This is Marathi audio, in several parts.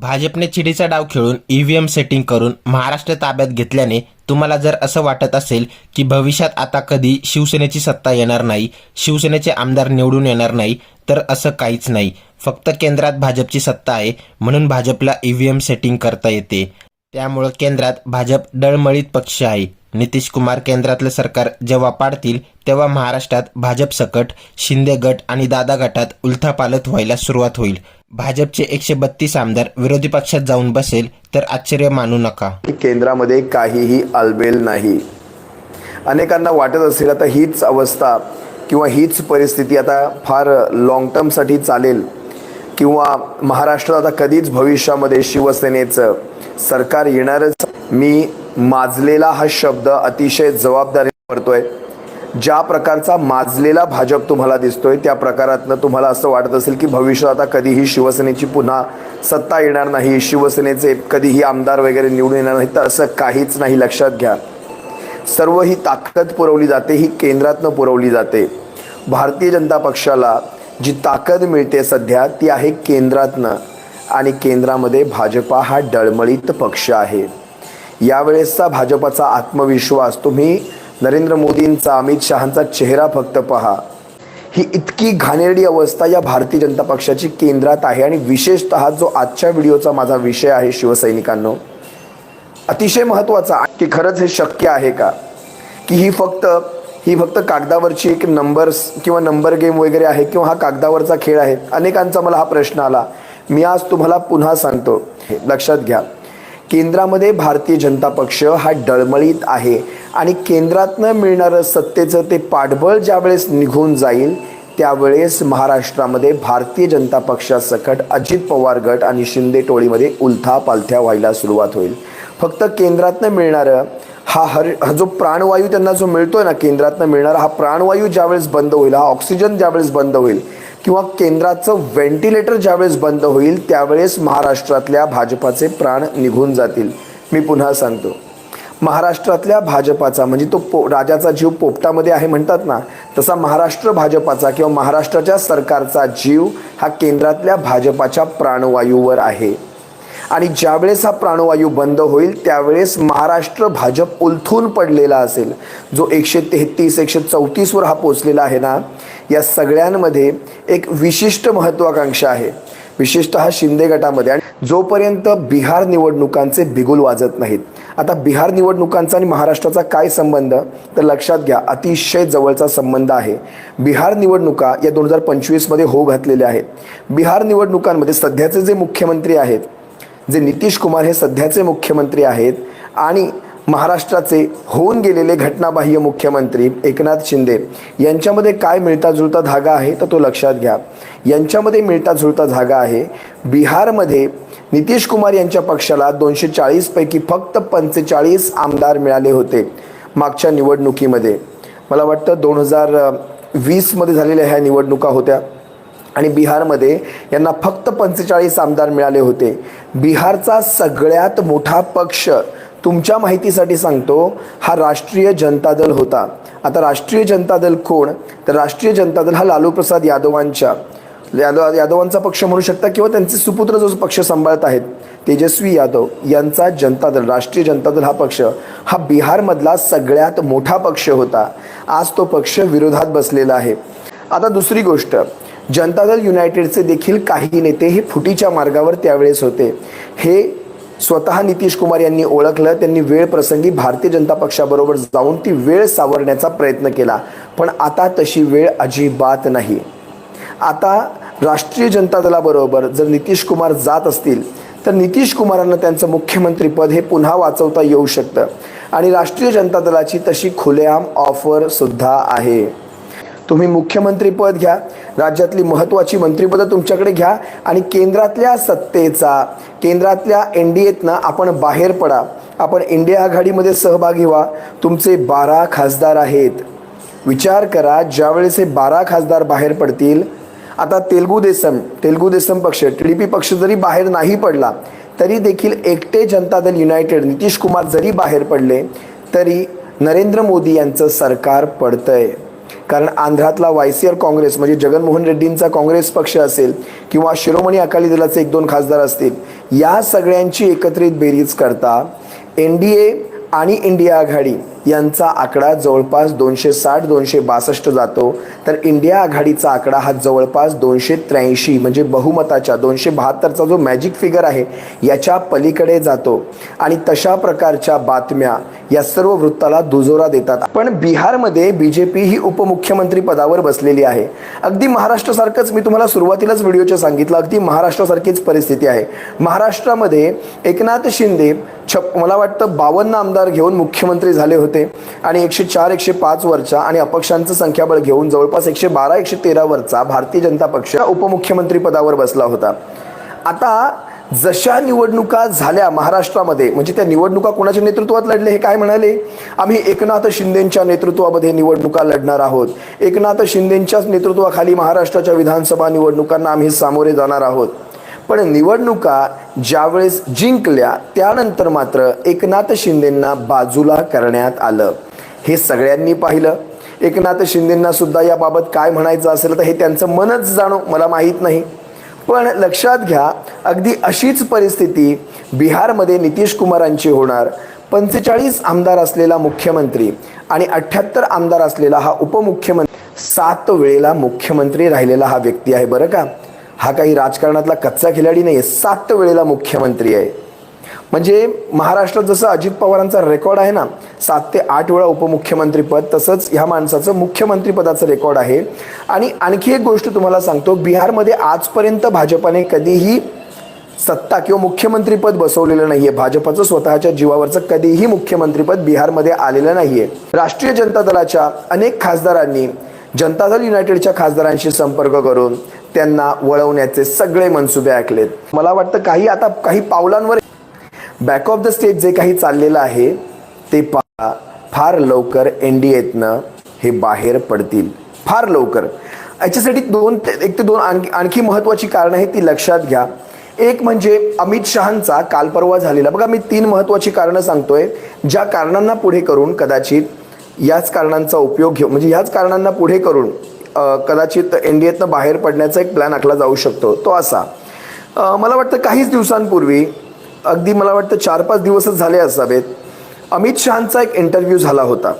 भाजपने चिडीचा डाव खेळून ईव्हीएम सेटिंग करून महाराष्ट्र ताब्यात घेतल्याने तुम्हाला जर असं वाटत असेल की भविष्यात आता कधी शिवसेनेची सत्ता येणार नाही शिवसेनेचे आमदार निवडून येणार नाही तर असं काहीच नाही. फक्त केंद्रात भाजपची सत्ता आहे म्हणून भाजपला ईव्हीएम सेटिंग करता येते. त्यामुळं केंद्रात भाजप डळमळीत पक्ष आहे. नितीश कुमार केंद्रातलं सरकार जेव्हा पाडतील तेव्हा महाराष्ट्रात भाजप सकट शिंदे गट आणि दादा गटात उलथापालथ व्हायला सुरुवात होईल. भाजपचे एकशे बत्तीस आमदार विरोधी पक्षात जाऊन बसेल तर आश्चर्य मानू नका. केंद्रामध्ये काहीही आलबेल नाही. अनेकांना वाटत असेल आता हीच अवस्था किंवा हीच परिस्थिती आता फार लाँग टर्मसाठी चालेल किंवा महाराष्ट्रात आता कधीच भविष्यामध्ये शिवसेनेचं सरकार येणारच. मी माजलेला हा शब्द अतिशय जबाबदारी पडतोय. ज्या प्रकारचा माजलेला भाजप तुम्हाला दिसतोय त्या प्रकारातनं तुम्हाला असं वाटत असेल की भविष्यात आता कधीही शिवसेनेची पुन्हा सत्ता येणार नाही शिवसेनेचे कधीही आमदार वगैरे निवडून येणार नाही तर असं काहीच नाही लक्षात घ्या. सर्व ही ताकद पुरवली जाते ही केंद्रातनं पुरवली जाते. भारतीय जनता पक्षाला जी ताकद मिळते सध्या ती आहे केंद्रातनं आणि केंद्रामध्ये भाजपा हा डळमळीत पक्ष आहे. यावेळेसचा भाजपाचा आत्मविश्वास. तुम्ही नरेंद्र मोदींचा अमित शहांचा चेहरा फक्त पहा. ही इतकी घाणेरडी अवस्था या भारतीय जनता पक्षाची केंद्रात आहे आणि विशेषतः जो आजच्या व्हिडिओचा माझा विषय आहे शिवसैनिकांनो अतिशय महत्त्वाचा की खरंच हे शक्य आहे का? की ही फक्त ही फक्त कागदावरची एक नंबर्स किंवा नंबर गेम वगैरे आहे किंवा हा कागदावरचा खेळ आहे? अनेकांचा मला हा प्रश्न आला. मी आज तुम्हाला पुन्हा सांगतो. हे लक्षात घ्या. केंद्रामध्ये भारतीय जनता पक्ष हा डळमळीत आहे आणि केंद्रातनं मिळणारं सत्तेचं ते पाठबळ ज्यावेळेस निघून जाईल त्यावेळेस महाराष्ट्रामध्ये भारतीय जनता पक्षासकट अजित पवार गट आणि शिंदे टोळीमध्ये उलथा पालथ्या व्हायला सुरुवात होईल. फक्त केंद्रातनं मिळणारं हा हर हा जो प्राणवायू त्यांना जो मिळतोय ना केंद्रातनं मिळणारा हा प्राणवायू ज्यावेळेस बंद होईल हा ऑक्सिजन ज्यावेळेस बंद होईल किंवा केंद्राचं व्हेंटिलेटर ज्यावेळेस बंद होईल त्यावेळेस महाराष्ट्रातल्या भाजपाचे प्राण निघून जातील. मी पुन्हा सांगतो. महाराष्ट्रातल्या भाजपाचा म्हणजे तो पो राजाचा जीव पोपटामध्ये आहे म्हणतात ना तसा महाराष्ट्र भाजपाचा किंवा महाराष्ट्राच्या सरकारचा जीव हा केंद्रातल्या भाजपाच्या प्राणवायूवर आहे. आणि ज्यावेळेस हा प्राणवायू बंद होईल त्यावेळेस महाराष्ट्र भाजप उलथून पडलेला असेल. जो एकशे तेहतीस एकशे चौतीसवर हा पोचलेला आहे ना या सगळ्यांमध्ये एक विशिष्ट महत्त्वाकांक्षा आहे. विशेषतः शिंदे गटामध्ये. आणि जोपर्यंत बिहार निवडणुकांचे बिगुल वाजत नाहीत आता बिहार निवडणुकांचा आणि महाराष्ट्राचा काय संबंध? तर लक्षात घ्या अतिशय जवळचा संबंध आहे. बिहार निवडणुका या दोन हजार पंचवीसमध्ये हो घातलेल्या आहेत. बिहार निवडणुकांमध्ये सध्याचे जे मुख्यमंत्री आहेत जे नितीश कुमार हे सध्याचे मुख्यमंत्री आहेत आणि महाराष्ट्राचे होऊन गेलेले घटनाबाह्य मुख्यमंत्री एकनाथ शिंदे यांच्यामध्ये काय मिळता जुळता धागा आहे तर तो लक्षात घ्या. यांच्यामध्ये मिळता जुळता धागा आहे. बिहारमध्ये नितीश कुमार यांच्या पक्षाला दोनशे चाळीसपैकी फक्त पंचेचाळीस आमदार मिळाले होते मागच्या निवडणुकीमध्ये. मला वाटतं दोन हजार वीसमध्ये झालेल्या ह्या निवडणुका होत्या. आणि बिहारमध्ये यांना फक्त पंचेचाळीस आमदार मिळाले होते. बिहारचा सगळ्यात मोठा पक्ष तुमच्या माहितीसाठी सांगतो हा राष्ट्रीय जनता दल होता. आता राष्ट्रीय जनता दल कोण? तर राष्ट्रीय जनता दल हा लालू प्रसाद यादवांच्या. यादव यादवांचा पक्ष म्हणू शकता किंवा त्यांचे सुपुत्र जो पक्ष सांभाळत आहेत तेजस्वी यादव यांचा जनता दल राष्ट्रीय जनता दल हा पक्ष हा बिहारमधला सगळ्यात मोठा पक्ष होता. आज तो पक्ष विरोधात बसलेला आहे. आता दुसरी गोष्ट जनता दल युनायटेडचे देखील काही नेते हे फुटीच्या मार्गावर त्यावेळेस होते. हे स्वतः नितीश कुमार यांनी ओळखलं त्यांनी वेळ प्रसंगी भारतीय जनता पक्षाबरोबर जाऊन ती वेळ सावरण्याचा प्रयत्न केला. पण आता तशी वेळ अजिबात नाही. आता राष्ट्रीय जनता दलाबरोबर जर नितीश कुमार जात असतील तर नितीश कुमारांना त्यांचं मुख्यमंत्रीपद हे पुन्हा वाचवता येऊ शकतं. आणि राष्ट्रीय जनता दलाची तशी खुलेआम ऑफर सुद्धा आहे. तुम्ही मुख्यमंत्रीपद घ्या राज्यातली महत्त्वाची मंत्रिपदं तुमच्याकडे घ्या आणि केंद्रातल्या सत्तेचा केंद्रातल्या एन डी एतनं आपण बाहेर पडा. आपण इंडिया आघाडीमध्ये सहभागी व्हा. तुमचे बारा खासदार आहेत. विचार करा ज्यावेळेस हे बारा खासदार बाहेर पडतील आता तेलगू देसम तेलगू देसम पक्ष टी डी पी पक्ष जरी बाहेर नाही पडला तरी देखील एकटे जनता दल युनायटेड नितीश कुमार जरी बाहेर पडले तरी नरेंद्र मोदी यांचं सरकार पडतंय. कारण आंध्रातला वायसीआर काँग्रेस म्हणजे जगनमोहन रेड्डींचा काँग्रेस पक्ष असेल किंवा शिरोमणी अकाली दलाचे एक दोन खासदार असतील या सगळ्यांची एकत्रित बेरीज करता एन डी ए आणि इंडिया आघाडी यांचा आकडा जवळपास दोनशे साठ दोनशे बासष्ट जातो. तर इंडिया आघाडीचा आकडा हा जवळपास दोनशे त्र्याऐंशी म्हणजे बहुमताच्या दोनशे बहात्तरचा जो मॅजिक फिगर आहे याच्या पलीकडे जातो. आणि तशा प्रकारच्या बातम्या या सर्व वृत्ताला दुजोरा देतात. पण बिहारमध्ये बी जे पी ही उपमुख्यमंत्री पदावर बसलेली आहे. अगदी महाराष्ट्रासारखंच मी तुम्हाला सुरुवातीलाच व्हिडिओच्या सांगितलं अगदी महाराष्ट्रासारखीच परिस्थिती आहे. महाराष्ट्रामध्ये एकनाथ शिंदे छप मला वाटतं बावन्न आमदार घेऊन मुख्यमंत्री झाले होते. आणि एकशे चार एकशे पाच आणि अपक्षांचं संख्याबळ घेऊन जवळपास एकशे बारा एकशे तेरा वरचा भारतीय जनता पक्ष उपमुख्यमंत्री पदावर बसला होता. आता जशा निवडणुका झाल्या महाराष्ट्रामध्ये म्हणजे त्या निवडणुका कोणाच्या नेतृत्वात लढले हे काय म्हणाले? आम्ही एकनाथ शिंदेच्या नेतृत्वामध्ये निवडणुका लढणार आहोत. एकनाथ शिंदेंच्याच नेतृत्वाखाली महाराष्ट्राच्या विधानसभा निवडणुकांना आम्ही सामोरे जाणार आहोत. पण निवडणुका ज्यावेळेस जिंकल्या त्यानंतर मात्र एकनाथ शिंदेंना बाजूला करण्यात आलं. हे सगळ्यांनी पाहिलं. एकनाथ शिंदेंना सुद्धा याबाबत काय म्हणायचं असेल तर हे त्यांचं मनच जाणो मला माहीत नाही. पण लक्षात घ्या अगदी अशीच परिस्थिती बिहारमध्ये नितीश कुमारांची होणार. पंचेचाळीस आमदार असलेला मुख्यमंत्री आणि अठ्ठ्याहत्तर आमदार असलेला हा उपमुख्यमंत्री सात वेळेला मुख्यमंत्री राहिलेला हा व्यक्ती आहे बरं का? हा काही राजकारणातला कच्चा खिलाडी नाही आहे सात वेळेला मुख्यमंत्री आहे. म्हणजे महाराष्ट्रात जसं अजित पवारांचा रेकॉर्ड आहे ना सात ते आठ वेळा उपमुख्यमंत्रीपद तसंच ह्या माणसाचं मुख्यमंत्रीपदाचं रेकॉर्ड आहे. आणि आणखी एक गोष्ट तुम्हाला सांगतो बिहारमध्ये आजपर्यंत भाजपाने कधीही सत्ता किंवा मुख्यमंत्रीपद बसवलेलं नाहीये. भाजपाचं स्वतःच्या जीवावरचं कधीही मुख्यमंत्रीपद बिहारमध्ये आलेलं नाहीये. राष्ट्रीय जनता दलाच्या अनेक खासदारांनी जनता दल युनायटेडच्या खासदारांशी संपर्क करून त्यांना वळवण्याचे सगळे मनसुबे ऐकलेत. मला वाटतं काही आता काही पावलांवर बॅक ऑफ द स्टेज जे काही चाललेलं आहे ते पहा. फार लवकर एन डी एतनं हे बाहेर पडतील. फार लवकर. याच्यासाठी दोन ते एक ते दोन आणखी आणखी महत्त्वाची कारणं आहेत ती लक्षात घ्या. एक म्हणजे अमित शहांचा काल परवा झालेला बघा मी तीन महत्त्वाची कारणं सांगतोय ज्या कारणांना पुढे करून कदाचित याच कारणांचा उपयोग घेऊ म्हणजे याच कारणांना पुढे करून कदाचित एन डी एतनं बाहेर पडण्याचा एक प्लॅन आखला जाऊ शकतो. तो असा. मला वाटतं काहीच दिवसांपूर्वी अगदी मला वाटतं चार पाच दिवसच झाले असावेत अमित शहांचा एक इंटरव्ह्यू झाला होता.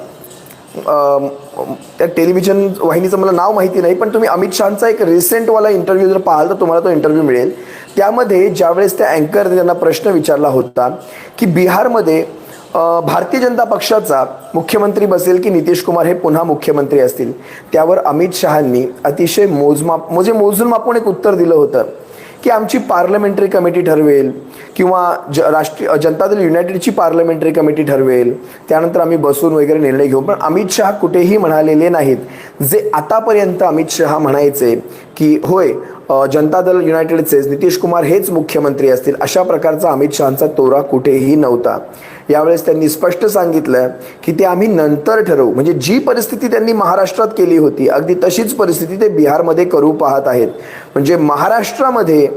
त्या टेलिव्हिजन वाहिनीचं मला नाव माहिती नाही पण तुम्ही अमित शहांचा एक रिसेंटवाला इंटरव्ह्यू जर पाहाल तर तुम्हाला तो इंटरव्ह्यू मिळेल. त्यामध्ये ज्यावेळेस त्या अँकरने त्यांना प्रश्न विचारला होता की बिहारमध्ये भारतीय जनता पक्षाचा मुख्यमंत्री बसेल की नितीश कुमार हे पुन्हा मुख्यमंत्री असतील? त्यावर अमित शहांनी अतिशय मोजमाप म्हणजे मोजून मापून एक उत्तर दिलं होतं की आमची पार्लमेंटरी कमिटी ठरवेल किंवा ज राष्ट्रीय जनता दल युनायटेडची पार्लमेंटरी कमिटी ठरवेल त्यानंतर आम्ही बसून वगैरे निर्णय घेऊ. पण अमित शहा कुठेही म्हणालेले नाहीत. जे आतापर्यंत अमित शहा म्हणायचे की होय जनता दल युनायटेडचेच नितीश कुमार हेच मुख्यमंत्री असतील अशा प्रकारचा अमित शहांचा तोरा कुठेही नव्हता. यावेळेस त्यांनी स्पष्ट सांगितलं की ते आम्ही नंतर ठरवू. म्हणजे जी परिस्थिती त्यांनी महाराष्ट्रात केली होती अगदी तशीच परिस्थिती ते बिहारमध्ये करू पाहत आहेत. म्हणजे महाराष्ट्रामध्ये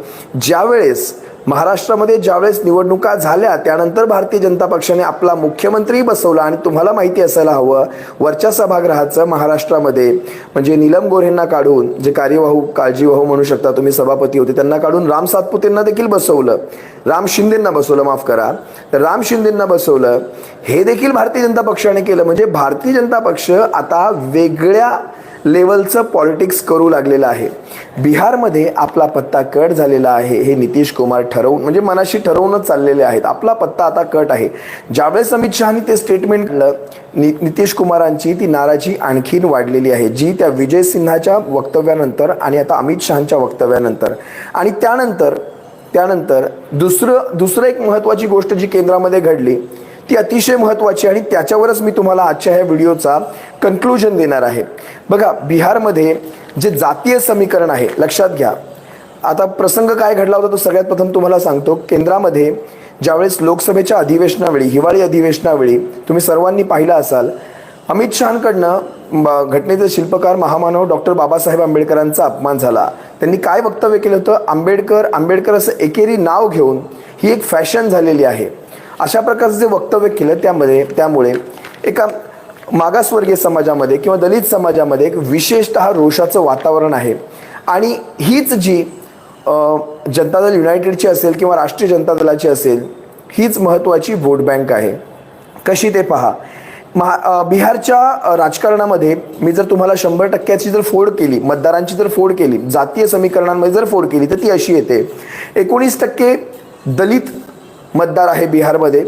ज्यावेळेस महाराष्ट्रामध्ये ज्यावेळेस निवडणुका झाल्या त्यानंतर भारतीय जनता पक्षाने आपला मुख्यमंत्री बसवला आणि तुम्हाला माहिती असायला हवं वरच्या सभागृहाचं महाराष्ट्रामध्ये. म्हणजे नीलम गोऱ्हेंना काढून जे कार्यवाहू काळजीवाहू म्हणू शकता तुम्ही सभापती होते त्यांना काढून राम सातपुतेंना देखील बसवलं. राम शिंदेंना बसवलं माफ करा. तर राम शिंदेंना बसवलं. हे देखील भारतीय जनता पक्षाने केलं. म्हणजे भारतीय जनता पक्ष आता वेगळ्या लेवलचं पॉलिटिक्स करू लागलेलं आहे. बिहारमध्ये आपला पत्ता कट झालेला आहे हे नितीश कुमार ठरवून म्हणजे मनाशी ठरवूनच चाललेले आहेत. आपला पत्ता आता कट आहे. ज्यावेळेस अमित शहानी ते स्टेटमेंट नि नितीश कुमारांची ती नाराजी आणखीन वाढलेली आहे. जी त्या विजय सिन्हाच्या वक्तव्यानंतर आणि आता अमित शहांच्या वक्तव्यानंतर. आणि त्यानंतर त्यानंतर दुसरं दुसरं एक महत्त्वाची गोष्ट जी केंद्रामध्ये घडली ती अतिशय महत्त्वाची आणि त्याच्यावरच मी तुम्हाला आजच्या ह्या व्हिडिओचा कन्क्लुजन देणार आहे. बघा बिहारमध्ये जे जातीय समीकरण आहे लक्षात घ्या. आता प्रसंग काय घडला होता तो सगळ्यात प्रथम तुम्हाला सांगतो. केंद्रामध्ये ज्यावेळेस लोकसभेच्या अधिवेशनावेळी हिवाळी अधिवेशनावेळी तुम्ही सर्वांनी पाहिलं असाल अमित शहांकडनं घटनेचे शिल्पकार महामानव डॉक्टर बाबासाहेब आंबेडकरांचा अपमान झाला. त्यांनी काय वक्तव्य केलं होतं? आंबेडकर आंबेडकर असं एकेरी नाव घेऊन ही एक फॅशन झालेली आहे. अशा प्रकारचं जे वक्तव्य केलं त्यामध्ये त्यामुळे एका मागासवर्गीय समाजामध्ये किंवा दलित समाजामध्ये एक विशेषतः रोषाचं वातावरण आहे. आणि हीच जी जनता दल युनायटेडची असेल किंवा राष्ट्रीय जनता दलाची असेल हीच महत्त्वाची वोट बँक आहे. कशी ते पहा. महा बिहारच्या राजकारणामध्ये मी जर तुम्हाला शंभर टक्क्याची जर फोड केली मतदारांची जर फोड केली जातीय समीकरणांमध्ये जर फोड केली तर ती अशी येते. एकोणीस टक्के दलित मतदार आहे बिहारमध्ये.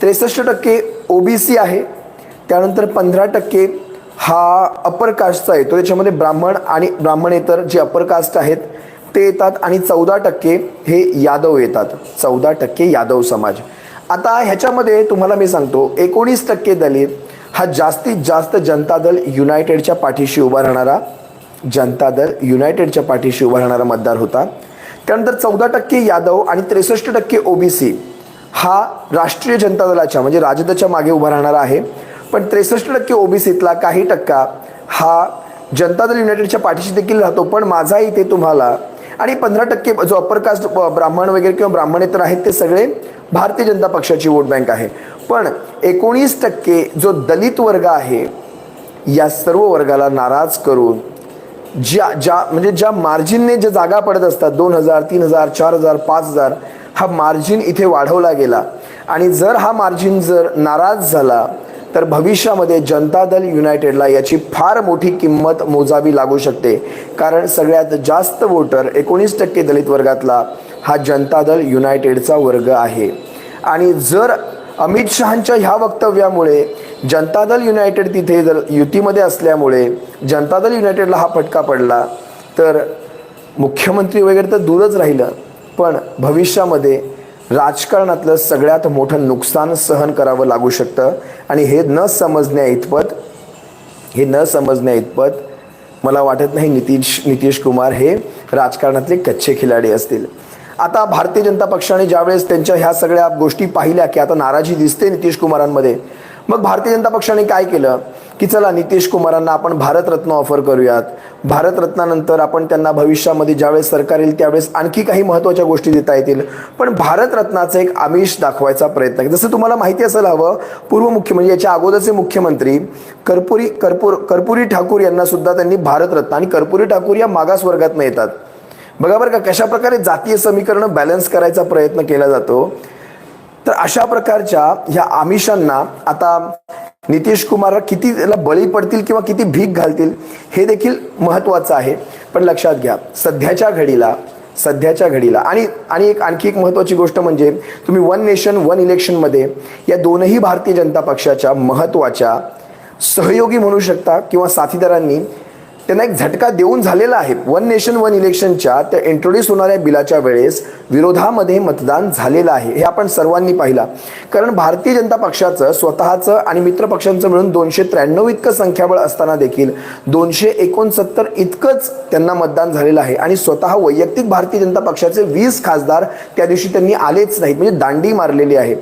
त्रेसष्ट टक्के ओ बी सी आहे. त्यानंतर पंधरा टक्के हा अपर कास्टचा येतो त्याच्यामध्ये ब्राह्मण आणि ब्राह्मणेतर जे अपर कास्ट आहेत ते येतात आणि चौदा टक्के हे यादव येतात. चौदा टक्के यादव समाज. आता ह्याच्यामध्ये तुम्हाला मी सांगतो एकोणीस टक्के दलित हा जास्तीत जास्त जनता दल युनायटेडच्या पाठीशी उभा राहणारा जनता दल युनायटेडच्या पाठीशी उभा राहणारा मतदार होता. त्यानंतर चौदा टक्के यादव आणि त्रेसष्ट टक्के ओबीसी. हा राष्ट्रीय जनता दलाच्या म्हणजे राजदच्या मागे उभा राहणारा आहे. पण त्रेसष्ट टक्के ओबीसीतला काही टक्का हा जनता दल युनायटेडच्या पाठीशी देखील राहतो पण माझा इथे तुम्हाला आणि पंधरा टक्के जो अप्पर कास्ट ब्राह्मण वगैरे किंवा ब्राह्मणेतर आहेत ते सगळे भारतीय जनता पक्षाची वोट बँक आहे. पण एकोणीस टक्के जो दलित वर्ग आहे या सर्व वर्गाला नाराज करून ज्या ज्या म्हणजे ज्या मार्जिनने ज्या जागा पडत असतात दोन हजार तीन हजार चार हजार पाच हजार हा मार्जिन इथे वाढवला गेला. आणि जर हा मार्जिन जर नाराज झाला तर भविष्यामध्ये जनता दल युनायटेडला याची फार मोठी किंमत मोजावी लागू शकते. कारण सगळ्यात जास्त वोटर एकोणीस टक्के दलित वर्गातला हा जनता दल युनायटेडचा वर्ग आहे. आणि जर अमित शहांच्या ह्या वक्तव्यामुळे जनता दल युनायटेड तिथे जर युतीमध्ये असल्यामुळे जनता दल युनायटेडला हा फटका पडला तर मुख्यमंत्री वगैरे तर दूरच राहिलं. पण भविष्यामध्ये राजकारणातलं सगळ्यात मोठं नुकसान सहन करावं लागू शकतं. आणि हे न समजण्या इतपत हे न समजण्या इतपत मला वाटत नाही नितीश नितीश कुमार हे राजकारणातले कच्चे खिलाडी असतील. आता भारतीय जनता पक्षाने ज्यावेळेस त्यांच्या ह्या सगळ्या गोष्टी पाहिल्या की आता नाराजी दिसते नितीश कुमारांमध्ये मग भारतीय जनता पक्षाने काय केलं? की चला नितीश कुमारांना आपण भारतरत्न ऑफर करूयात. भारतरत्नानंतर आपण त्यांना भविष्यामध्ये ज्यावेळेस सरकार येईल त्यावेळेस आणखी काही महत्त्वाच्या गोष्टी देता येतील. पण भारतरत्नाचं एक आमिष दाखवायचा प्रयत्न केला. जसं तुम्हाला माहिती असायला हवं पूर्व मुख्य म्हणजे याच्या अगोदरचे मुख्यमंत्री कर्पुरी कर्पूर कर्पुरी ठाकूर यांना सुद्धा त्यांनी भारतरत्न आणि कर्पुरी ठाकूर या मागास मागासवर्गातनं येतात. बघा बरं का कशाप्रकारे जातीय समीकरणं बॅलन्स करायचा प्रयत्न केला जातो? तर अशा प्रकारच्या ह्या आमिषांना आता नितीश कुमार किती त्याला बळी पडतील किंवा किती भीक घालतील हे देखील महत्त्वाचं आहे. पण लक्षात घ्या सध्याच्या घडीला सध्याच्या घडीला आणि आणि एक आणखी एक महत्त्वाची गोष्ट म्हणजे तुम्ही वन नेशन वन इलेक्शनमध्ये या दोनही भारतीय जनता पक्षाच्या महत्त्वाच्या सहयोगी म्हणू शकता किंवा साथीदारांनी त्यांना एक झटका देऊन झालेला आहे. वन नेशन वन इलेक्शनच्या त्या इंट्रोड्यूस होणाऱ्या बिलाच्या वेळेस विरोधामध्ये मतदान झालेलं आहे. हे आपण सर्वांनी पाहिला. कारण भारतीय जनता पक्षाचं स्वतःचं आणि मित्र पक्षांचं मिळून दोनशे त्र्याण्णव इतकं संख्याबळ असताना देखील दोनशे एकोणसत्तर इतकंच त्यांना मतदान झालेलं आहे. आणि स्वतः वैयक्तिक भारतीय जनता पक्षाचे वीस खासदार त्या दिवशी त्यांनी आलेच नाहीत. म्हणजे दांडी मारलेली आहे.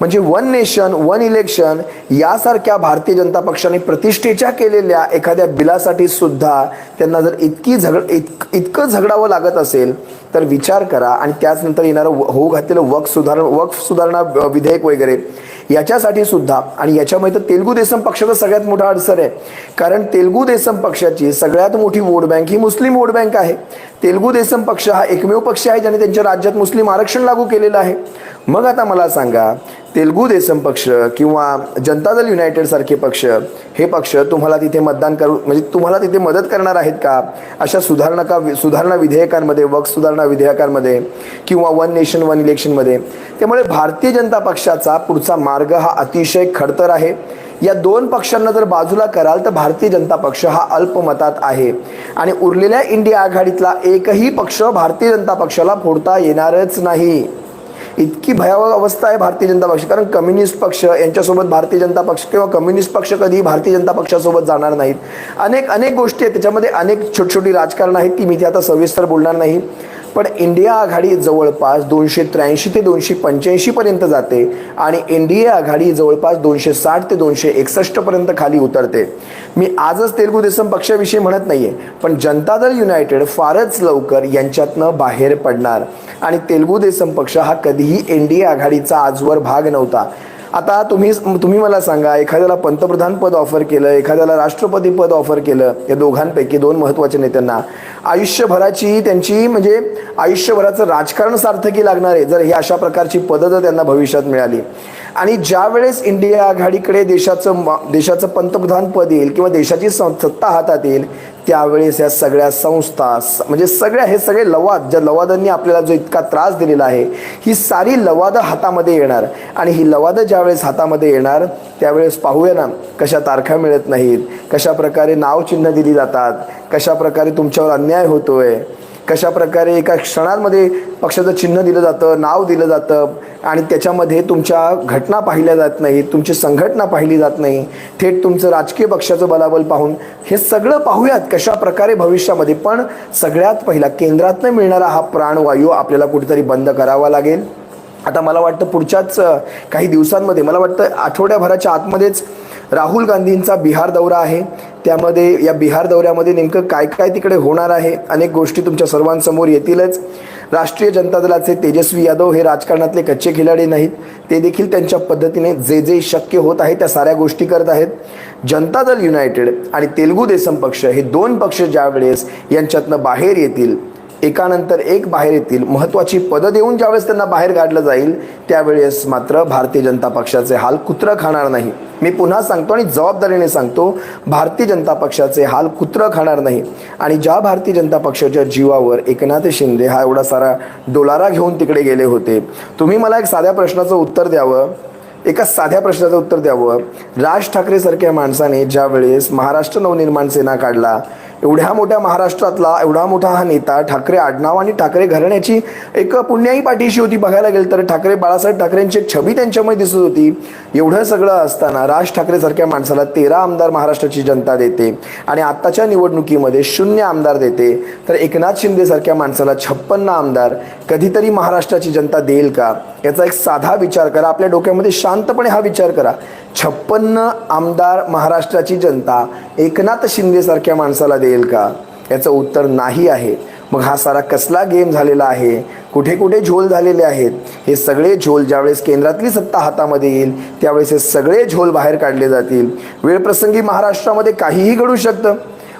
म्हणजे वन नेशन वन इलेक्शन यासारख्या भारतीय जनता पक्षाने प्रतिष्ठेच्या केलेल्या एखाद्या बिलासाठी सुद्धा त्यांना जर इतकी झगड इत इतकं झगडावं लागत असेल तर विचार करा आणि त्याचनंतर येणारं व- होऊ घातलेलं वक सुधार वक्फ सुधारणा विधेयक वगैरे याच्यासाठी सुद्धा आणि याच्यामुळे तर तेलुगू देसम पक्षाचा सगळ्यात मोठा अडसर आहे. कारण तेलुगू देसम पक्षाची सगळ्यात मोठी वोट बँक ही मुस्लिम वोट बँक आहे. तेलुगू देसम पक्ष हा एकमेव पक्ष आहे ज्याने त्यांच्या राज्यात मुस्लिम आरक्षण लागू केलेलं आहे. मग आता मला सांगा तेलुगू देसम पक्ष किंवा जनता दल युनायटेड सारखे पक्ष हे पक्ष तुम्हाला तिथे मतदान करू म्हणजे तुम्हाला तिथे मदत करणार आहेत का? अशा सुधारणा का सुधारणा विधेयकांमध्ये वक सुधारणा विधेयकांमध्ये किंवा वन नेशन वन इलेक्शनमध्ये त्यामुळे भारतीय जनता पक्षाचा पुढचा मार्ग हा अतिशय खडतर आहे. या दोन पक्षांना जर बाजूला कराल तर भारतीय जनता पक्ष हा अल्पमतात आहे. आणि उरलेल्या इंडिया आघाडीतला एकही पक्ष भारतीय जनता पक्षाला फोडता येणारच नाही. इतकी भयावह अवस्था आहे भारतीय जनता पक्ष. कारण कम्युनिस्ट पक्ष यांच्यासोबत भारतीय जनता पक्ष किंवा कम्युनिस्ट पक्ष कधी भारतीय जनता पक्षासोबत जाणार नाहीत. अनेक अनेक गोष्टी आहेत. त्याच्यामध्ये अनेक छोटी छोटी राजकारण आहेत ती मी ते आता सविस्तर बोलणार नाही. पण इंडिया आघाडी जवळपास दोनशे त्र्याऐंशी ते दोनशे पंच्याऐंशी पर्यंत जाते आणि एन डी ए आघाडी जवळपास दोनशे साठ ते दोनशे एकसष्ट पर्यंत खाली उतरते. मी आजच तेलगू देसम पक्षाविषयी म्हणत नाहीये पण जनता दल युनायटेड फारच लवकर यांच्यातनं बाहेर पडणार. आणि तेलगू देसम पक्ष हा कधीही एन डी ए आघाडीचा आजवर भाग नव्हता. आता तुम्ही तुम्ही मला सांगा एखाद्याला पंतप्रधान पद ऑफर केलं एखाद्याला राष्ट्रपती पद ऑफर केलं या दोघांपैकी दोन महत्त्वाच्या नेत्यांना आयुष्यभराची त्यांची म्हणजे आयुष्यभराचं राजकारण सार्थकी लागणार आहे जर ही अशा प्रकारची पदं जर त्यांना भविष्यात मिळाली आणि ज्या वेळेस इंडिया आघाडीकडे देशाचं देशाचं पंतप्रधान पद येईल किंवा देशाची सं- सत्ता हातात येईल त्यावेळेस या सगळ्या संस्था स- म्हणजे सगळ्या हे सगळे लवाद ज्या लवादांनी आपल्याला जो इतका त्रास दिलेला आहे ही सारी लवादं हातामध्ये येणार. आणि ही लवादं ज्यावेळेस हातामध्ये येणार त्यावेळेस पाहूया ना कशा तारखा मिळत नाहीत कशा प्रकारे नावचिन्ह दिली जातात कशा प्रकारे तुमच्यावर अन्याय होतोय कशा प्रकारे एका क्षणांमध्ये पक्षाचं चिन्ह दिलं जातं नाव दिलं जातं आणि त्याच्यामध्ये तुमच्या घटना पाहिल्या जात नाहीत तुमची संघटना पाहिली जात नाही थेट तुमचं राजकीय पक्षाचं बलाबल पाहून हे सगळं पाहूयात कशा प्रकारे भविष्यामध्ये. पण सगळ्यात पहिला केंद्रातनं मिळणारा हा प्राणवायू आपल्याला कुठेतरी बंद करावा लागेल. आता मला वाटतं पुढच्याच काही दिवसांमध्ये मला वाटतं आठवड्याभराच्या आतमध्येच राहुल गांधींचा बिहार दौरा आहे. त्यामध्ये या बिहार दौऱ्यामध्ये नेमकं काय काय तिकडे होणार आहे? अनेक गोष्टी तुमच्या सर्वांसमोर येतीलच. राष्ट्रीय जनता दलाचे तेजस्वी यादव हे राजकारणातले कच्चे खिलाडी नाहीत. ते देखील त्यांच्या पद्धतीने जे जे शक्य होत आहे त्या साऱ्या गोष्टी करत आहेत. जनता दल युनायटेड आणि तेलुगू देसम पक्ष हे दोन पक्ष ज्यावेळेस यांच्यातनं बाहेर येतील एकानंतर एक बाहेर येतील. महत्त्वाची पदं देऊन ज्यावेळेस त्यांना बाहेर काढलं जाईल त्यावेळेस मात्र भारतीय जनता पक्षाचे हाल कुत्रं खाणार नाही. मी पुन्हा सांगतो आणि जबाबदारीने सांगतो भारतीय जनता पक्षाचे हाल कुत्रं खाणार नाही. आणि ज्या भारतीय जनता पक्षाच्या जीवावर एकनाथ शिंदे हा एवढा सारा डोलारा घेऊन तिकडे गेले होते तुम्ही मला एक साध्या प्रश्नाचं उत्तर द्यावं? एका साध्या प्रश्नाचं उत्तर द्यावं? राज ठाकरेसारख्या माणसाने ज्यावेळेस महाराष्ट्र नवनिर्माण सेना काढला एवढ्या मोठ्या महाराष्ट्रातला एवढा मोठा हा नेता ठाकरे आडनाव आणि ठाकरे घराण्याची एक पुण्याही पाठीशी होती बघायला गेलं तर. ठाकरे बाळासाहेब ठाकरेंची एक छबी त्यांच्यामध्ये दिसत होती. एवढं सगळं असताना राज ठाकरेसारख्या माणसाला तेरा आमदार महाराष्ट्राची जनता देते आणि आत्ताच्या निवडणुकीमध्ये शून्य आमदार देते. तर एकनाथ शिंदेसारख्या माणसाला छप्पन्न आमदार कधीतरी महाराष्ट्राची जनता देईल का? याचा एक साधा विचार करा. आपल्या डोक्यामध्ये शांतपणे हा विचार करा. छप्पन्न आमदार महाराष्ट्राची जनता एकनाथ शिंदेसारख्या माणसाला देईल का? याचं उत्तर नाही आहे. मग हा सारा कसला गेम झालेला आहे? कुठे कुठे झोल झालेले आहेत? हे सगळे झोल ज्यावेळेस केंद्रातली सत्ता हातामध्ये येईल त्यावेळेस हे सगळे झोल बाहेर काढले जातील. वेळप्रसंगी महाराष्ट्रामध्ये काहीही घडू शकतं.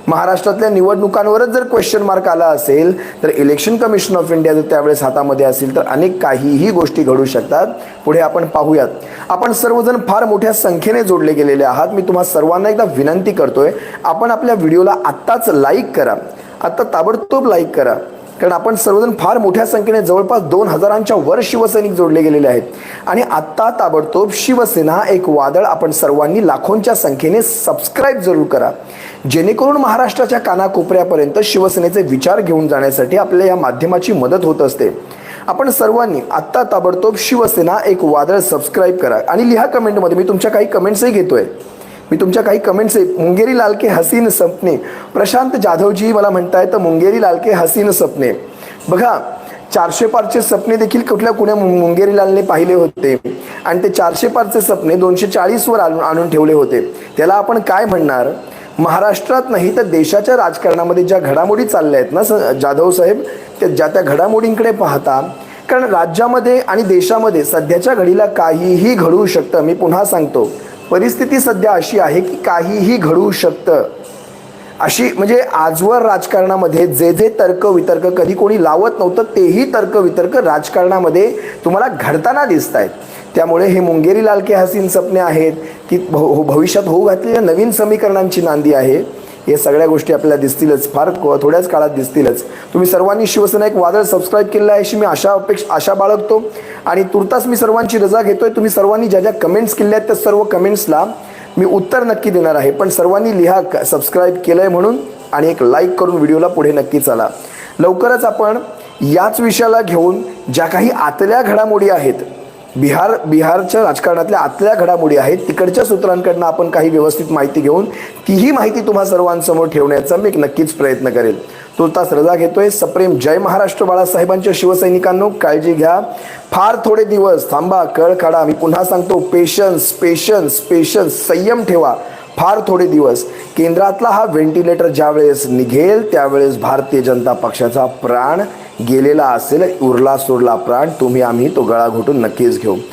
महाराष्ट्रातल्या निवडणुकांवरच जर क्वेश्चन मार्क आला असेल तर इलेक्शन कमिशन ऑफ इंडिया जर त्यावेळेस हातामध्ये असेल तर अनेक काहीही गोष्टी घडू शकतात. पुढे आपण पाहूयात. आपण सर्वजण फार मोठ्या संख्येने जोडले गेलेले आहात. मी तुम्हा सर्वांना एकदा विनंती करतोय आपण आपल्या व्हिडिओला आत्ताच लाईक करा. आत्ता ताबडतोब लाईक करा. कारण आपण सर्वजण फार मोठ्या संख्येने जवळपास दोन हजारांच्या वर शिवसैनिक जोडले गेलेले आहेत. आणि आत्ता ताबडतोब शिवसेना एक वादळ आपण सर्वांनी लाखोंच्या संख्येने सबस्क्राईब जरूर करा. जेणेकरून महाराष्ट्राच्या कानाकोपऱ्यापर्यंत शिवसेनेचे विचार घेऊन जाण्यासाठी आपल्या या माध्यमाची मदत होत असते. आपण सर्वांनी आत्ता ताबडतोब शिवसेना एक वादळ सबस्क्राईब करा आणि लिहा कमेंटमध्ये. मी तुमच्या काही कमेंट्सही घेतोय. मी तुमच्या काही कमेंट्स आहे. मुंगेरी लालके हसीन सपने. प्रशांत जाधवजी मला म्हणताय तर मुंगेरी लालके हसीन सपने. बघा चारशे पारचे सपने देखील कुठल्या कुण्या मुंगेरी लालने पाहिले होते? आणि ते चारशे पारचे सपने दोनशे चाळीसवर आणून आणून ठेवले होते. त्याला आपण काय म्हणणार? महाराष्ट्रात नाही तर देशाच्या राजकारणामध्ये ज्या घडामोडी चालल्या आहेत ना स जाधव साहेब त्या ज्या त्या घडामोडींकडे पाहता कारण राज्यामध्ये आणि देशामध्ये सध्याच्या घडीला काहीही घडू शकतं. मी पुन्हा सांगतो परिस्थिती सध्या अशी आहे की काहीही घडू शकतं. अशी म्हणजे आजवर राजकारणामध्ये जे जे तर्क वितर्क कधी कोणी लावत नव्हतं तेही तर्क वितर्क राजकारणामध्ये तुम्हाला घडताना दिसत आहेत त्यामुळे हे मुंगेरी लालके हसीन सपने आहेत की भव हो, भविष्यात होऊ घातलेल्या नवीन समीकरणांची नांदी आहे. हे सगळ्या गोष्टी आपल्याला दिसतीलच. फार थोड्याच काळात दिसतीलच. तुम्ही सर्वांनी शिवसेना एक वादळ सबस्क्राईब केलेलं आहे अशी मी आशा अपेक्षा आशा बाळगतो. आणि तुर्तास मी सर्वांची रजा घेतोय. तुम्ही सर्वांनी ज्या ज्या कमेंट्स केल्या आहेत त्या सर्व कमेंट्सला मी उत्तर नक्की देणार आहे. पण सर्वांनी लिहा सबस्क्राईब केलं आहे म्हणून आणि एक लाईक करून व्हिडिओला पुढे नक्की चला. लवकरच आपण याच विषयाला घेऊन ज्या काही आतल्या घडामोडी आहेत बिहार बिहारच्या राजकारणातल्या आतल्या घडामोडी आहेत. तिकडच्या सूत्रांकडनं आपण काही व्यवस्थित माहिती घेऊन तीही माहिती तुम्हा सर्वांसमोर ठेवण्याचा मी एक नक्कीच प्रयत्न करेल. तुर्तास रजा घेतोय. सप्रेम जय महाराष्ट्र बाळासाहेबांच्या शिवसैनिकांनो काळजी घ्या. फार थोडे दिवस थांबा कळ काढा. मी पुन्हा सांगतो पेशन्स पेशन्स पेशन्स संयम ठेवा. फार थोडे दिवस केंद्रातला हा व्हेंटिलेटर ज्यावेळेस निघेल त्यावेळेस भारतीय जनता पक्षाचा प्राण गेलेला असेल उरला सोडला प्राण तुम्ही आम्ही तो गळा घोटून नक्कीच घेऊ.